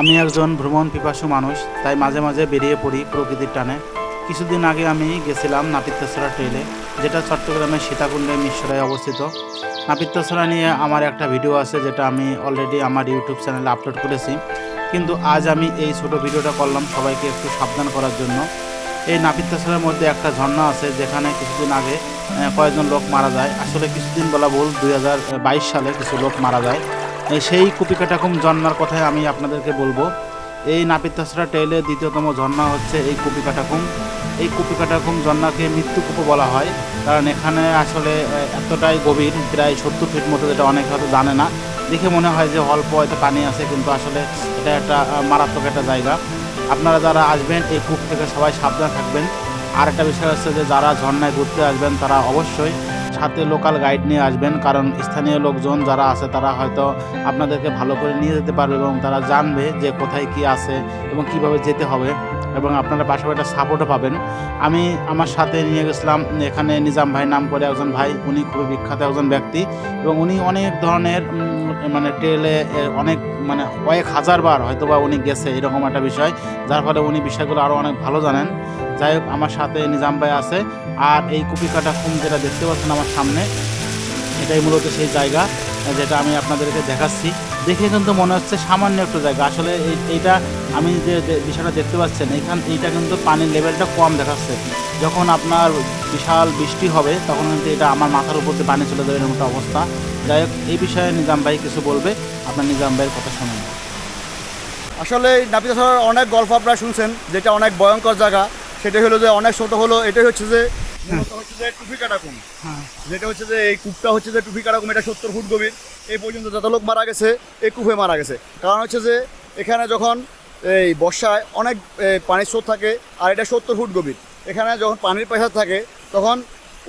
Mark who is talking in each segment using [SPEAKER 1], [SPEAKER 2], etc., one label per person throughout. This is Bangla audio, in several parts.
[SPEAKER 1] আমি একজন ভ্রমণ পিপাসু মানুষ, তাই মাঝে মাঝে বেরিয়ে পড়ি প্রকৃতির টানে। কিছুদিন আগে আমি গেছিলাম নাপিতেশ্বরা ট্রেলে, যেটা চট্টগ্রামের সীতাকুণ্ডে মিশ্রায় অবস্থিত। নাপিতেশ্বরা নিয়ে আমার একটা ভিডিও আছে, যেটা আমি অলরেডি আমার ইউটিউব চ্যানেলে আপলোড করেছি। কিন্তু আজ আমি এই ছোট ভিডিওটা করলাম সবাইকে একটু সাবধান করার জন্য। এই নাপিতেশ্বরের মধ্যে একটা ঝর্ণা আছে, যেখানে কিছুদিন আগে কয়েকজন লোক মারা যায়। আসলে কিছুদিন বলা ভুল, দুই হাজার বাইশ সালে কিছু লোক মারা যায়। সেই কুপিকাটাকুম ঝর্ণার কথাই আমি আপনাদেরকে বলব। এই নাপিতাসরা টেইলের দ্বিতীয়তম ঝর্ণা হচ্ছে এই কুপিকাটাকুম। এই কুপিকাটাকুম ঝর্ণাকে মৃত্যুকূপ বলা হয়, কারণ এখানে আসলে এতটাই গভীর, প্রায় সত্তর ফিট মতো যেটা অনেকে হয়তো জানে না। দেখে মনে হয় যে অল্প হয়তো পানি আছে, কিন্তু আসলে এটা একটা মারাত্মক একটা জায়গা। আপনারা যারা আসবেন, এই কূপ থেকে সবাই সাবধান থাকবেন। আর একটা বিষয় হচ্ছে যে যারা ঝর্ণায় ঘুরতে আসবেন, তারা অবশ্যই সাথে লোকাল গাইড নিয়ে আসবেন, কারণ স্থানীয় লোকজন যারা আছে তারা হয়তো আপনাদেরকে ভালো করে নিয়ে যেতে পারবে এবং তারা জানবে যে কোথায় কি আছে এবং কীভাবে যেতে হবে। এবং আপনারা পাশাপাশি সাপোর্টও পাবেন। আমি আমার সাথে নিয়ে গেছিলাম, এখানে নিজাম ভাই নাম করে একজন ভাই, উনি খুবই বিখ্যাত একজন ব্যক্তি এবং উনি অনেক ধরনের মানে ট্রেলে অনেক মানে কয়েক হাজার বার হয়তো বা উনি গেছে এরকম একটা বিষয়, যার ফলে উনি বিষয়গুলো আরও অনেক ভালো জানেন। যাই হোক, আমার সাথে নিজাম ভাই আছে আর এই কুপি কাটা যেটা দেখতে পাচ্ছেন আমার সামনে, এটাই মূলত সেই জায়গা, যেটা আমি আপনাদেরকে দেখাচ্ছি। দেখে কিন্তু মনে হচ্ছে সামান্য একটু জায়গা, আসলে এই- এইটা আমি যে বিষয়টা দেখতে পাচ্ছেন এইখান এইটা কিন্তু পানির লেভেলটা কম দেখাচ্ছে। যখন আপনার বিশাল বৃষ্টি হবে তখন কিন্তু এটা আমার মাথার উপর দিয়ে পানি চলে যাবে এরকম একটা অবস্থা। যাই হোক এই বিষয়ে নিজাম ভাই কিছু বলবে আপনার নিজাম ভাইয়ের কথা শুনুন।
[SPEAKER 2] আসলে এই নাপিতাছড়ার অনেক গল্প আপনারা শুনছেন যেটা অনেক ভয়ঙ্কর জায়গা। সেটা হলো যে অনেক ছোট হলো এটাই হচ্ছে যে হচ্ছে যে টুপি কাটাকুম
[SPEAKER 1] হ্যাঁ।
[SPEAKER 2] যেটা হচ্ছে যে এই কূপটা হচ্ছে যে টুপি কাটাকুম এটা সত্তর ফুট গভীর। এই পর্যন্ত যত লোক মারা গেছে এই কূপে মারা গেছে। কারণ হচ্ছে যে এখানে যখন এই বর্ষায় অনেক পানির স্রোত থাকে আর এটা সত্তর ফুট গভীর। এখানে যখন পানির প্রেশার থাকে তখন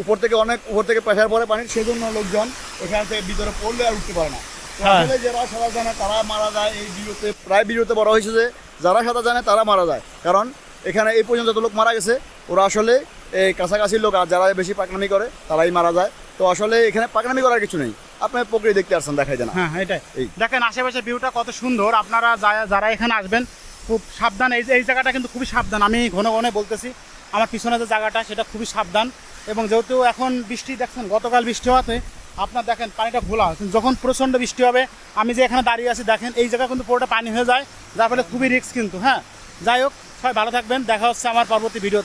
[SPEAKER 2] উপর থেকে অনেক উপর থেকে প্রেশার পড়ে পানির সেই জন্য লোকজন এখান থেকে ভিতরে পড়লে আর উঠতে পারে না।
[SPEAKER 1] হ্যাঁ।
[SPEAKER 2] আসলে যারা সাঁতার জানে তারা মারা যায় এই ভিডিওতে। প্রায় ভিডিওতে বড় হয়েছে যে যারা সাঁতার জানে তারা মারা যায়। কারণ এখানে এই পর্যন্ত যত লোক মারা গেছে ওরা আসলে এই কাছাকাছি লোক আর যারা বেশি পাকনামি করে তারাই মারা যায়। তো আসলে এখানে পাকনামি করার কিছু নেই। আপনি প্রকৃতি দেখতে আসছেন দেখাই দেন।
[SPEAKER 1] হ্যাঁ এটাই।
[SPEAKER 2] এই।
[SPEAKER 1] দেখেন আশেপাশে ভিউটা কত সুন্দর। আপনারা যারা এখানে আসবেন খুব সাবধান। এই যে এই জায়গাটা কিন্তু খুবই সাবধান। আমি ঘন ঘন বলতেছি আমার পিছনে যে জায়গাটা সেটা খুবই সাবধান। এবং যেহেতু এখন বৃষ্টি দেখছেন গতকাল বৃষ্টি হওয়াতে আপনার দেখেন পানিটা ঘোলা। যখন প্রচণ্ড বৃষ্টি হবে আমি যে এখানে দাঁড়িয়ে আছি দেখেন এই জায়গা কিন্তু পুরোটা পানি হয়ে যায়। যার ফলে খুবই রিস্ক কিন্তু হ্যাঁ? যাই হোক সবাই ভালো থাকবেন। দেখা হচ্ছে আমার পরবর্তী ভিডিও